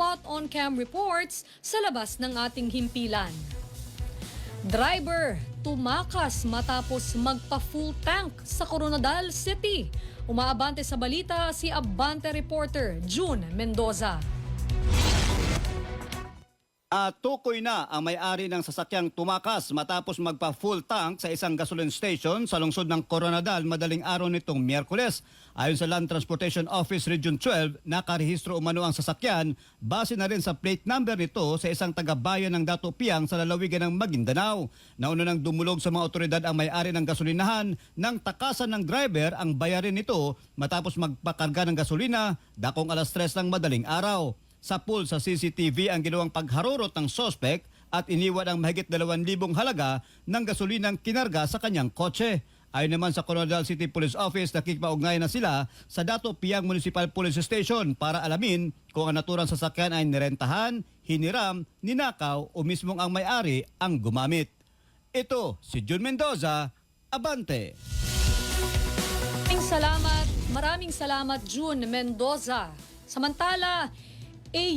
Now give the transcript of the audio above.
spot on-cam reports sa labas ng ating himpilan. Driver, tumakas matapos magpa-full tank sa Coronadal City. Umaabante sa balita si Abante reporter June Mendoza. At tukoy na ang may-ari ng sasakyang tumakas matapos magpa-full tank sa isang gasoline station sa lungsod ng Coronadal madaling araw nitong Miyerkules. Ayon sa Land Transportation Office Region 12, nakarehistro umano ang sasakyan base na rin sa plate number nito sa isang taga-bayan ng Dato sa lalawigan ng Maguindanao. Nauna nang dumulog sa mga otoridad ang may-ari ng gasolinahan nang takasan ng driver ang bayarin nito matapos magpakarga ng gasolina dakong alas 3 ng madaling araw. Sa pool sa CCTV ang ginawang pagharurot ng sospek at iniwan ang mahigit 2,000 halaga ng gasolinang kinarga sa kanyang kotse. Ayon naman sa Coronadal City Police Office, nakikipaugnay na sila sa Dato Piang Municipal Police Station para alamin kung ang naturang sasakyan ay nirentahan, hiniram, ninakaw o mismong ang may-ari ang gumamit. Ito si Jun Mendoza, Abante. Maraming salamat, maraming salamat June Mendoza. Samantala, Hey.